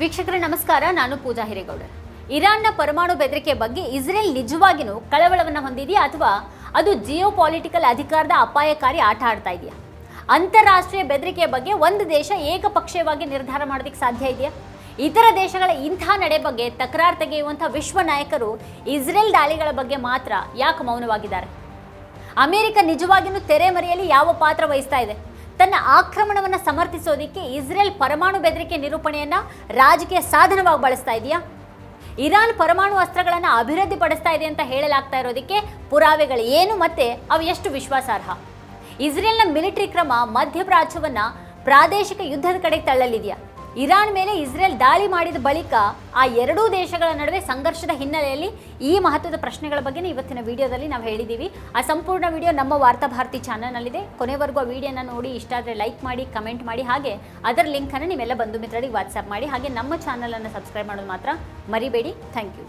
ವೀಕ್ಷಕರೇ, ನಮಸ್ಕಾರ. ನಾನು ಪೂಜಾ ಹಿರೇಗೌಡ. ಇರಾನ್ನ ಪರಮಾಣು ಬೆದರಿಕೆ ಬಗ್ಗೆ ಇಸ್ರೇಲ್ ನಿಜವಾಗಿಯೂ ಕಳವಳವನ್ನು ಹೊಂದಿದೆಯಾ ಅಥವಾ ಅದು ಜಿಯೋ ಪಾಲಿಟಿಕಲ್ ಅಧಿಕಾರದ ಅಪಾಯಕಾರಿ ಆಟ ಆಡ್ತಾ ಇದೆಯಾ? ಅಂತಾರಾಷ್ಟ್ರೀಯ ಬೆದರಿಕೆಯ ಬಗ್ಗೆ ಒಂದು ದೇಶ ಏಕಪಕ್ಷೀಯವಾಗಿ ನಿರ್ಧಾರ ಮಾಡೋದಕ್ಕೆ ಸಾಧ್ಯ ಇದೆಯಾ? ಇತರ ದೇಶಗಳ ಇಂಥ ನಡೆ ಬಗ್ಗೆ ತಕರಾರು ತೆಗೆಯುವಂಥ ವಿಶ್ವ ನಾಯಕರು ಇಸ್ರೇಲ್ ದಾಳಿಗಳ ಬಗ್ಗೆ ಮಾತ್ರ ಯಾಕೆ ಮೌನವಾಗಿದ್ದಾರೆ? ಅಮೆರಿಕ ನಿಜವಾಗಿಯೂ ತೆರೆಮರೆಯಲ್ಲಿ ಯಾವ ಪಾತ್ರ ವಹಿಸ್ತಾ ಇದೆ? ತನ್ನ ಆಕ್ರಮಣವನ್ನು ಸಮರ್ಥಿಸೋದಕ್ಕೆ ಇಸ್ರೇಲ್ ಪರಮಾಣು ಬೆದರಿಕೆ ನಿರೂಪಣೆಯನ್ನು ರಾಜಕೀಯ ಸಾಧನವಾಗಿ ಬಳಸ್ತಾ ಇದೆಯಾ? ಇರಾನ್ ಪರಮಾಣು ಅಸ್ತ್ರಗಳನ್ನು ಅಭಿವೃದ್ಧಿಪಡಿಸ್ತಾ ಇದೆ ಅಂತ ಹೇಳಲಾಗ್ತಾ ಇರೋದಕ್ಕೆ ಪುರಾವೆಗಳು ಏನು ಮತ್ತೆ ಅವು ಎಷ್ಟು ವಿಶ್ವಾಸಾರ್ಹ? ಇಸ್ರೇಲ್ನ ಮಿಲಿಟರಿ ಕ್ರಮ ಮಧ್ಯಪ್ರಾಚ್ಯವನ್ನು ಪ್ರಾದೇಶಿಕ ಯುದ್ಧದ ಕಡೆಗೆ ತಳ್ಳಲಿದೆಯಾ? ಇರಾನ್ ಮೇಲೆ ಇಸ್ರೇಲ್ ದಾಳಿ ಮಾಡಿದ ಬಳಿಕ ಆ ಎರಡೂ ದೇಶಗಳ ನಡುವೆ ಸಂಘರ್ಷದ ಹಿನ್ನೆಲೆಯಲ್ಲಿ ಈ ಮಹತ್ವದ ಪ್ರಶ್ನೆಗಳ ಬಗ್ಗೆ ಇವತ್ತಿನ ವಿಡಿಯೋದಲ್ಲಿ ನಾವು ಹೇಳಿದ್ದೀವಿ. ಆ ಸಂಪೂರ್ಣ ವಿಡಿಯೋ ನಮ್ಮ ವಾರ್ತಾ ಭಾರತಿ ಚಾನಲ್ನಲ್ಲಿದೆ. ಕೊನೆವರೆಗೂ ಆ ವಿಡಿಯೋನ ನೋಡಿ, ಇಷ್ಟ ಆದರೆ ಲೈಕ್ ಮಾಡಿ, ಕಮೆಂಟ್ ಮಾಡಿ, ಹಾಗೆ ಅದರ ಲಿಂಕನ್ನು ನೀವೆಲ್ಲ ಬಂಧು ಮಿತ್ರರಿಗೆ ವಾಟ್ಸಪ್ ಮಾಡಿ, ಹಾಗೆ ನಮ್ಮ ಚಾನಲನ್ನು ಸಬ್ಸ್ಕ್ರೈಬ್ ಮಾಡೋದು ಮಾತ್ರ ಮರಿಬೇಡಿ. Thank you.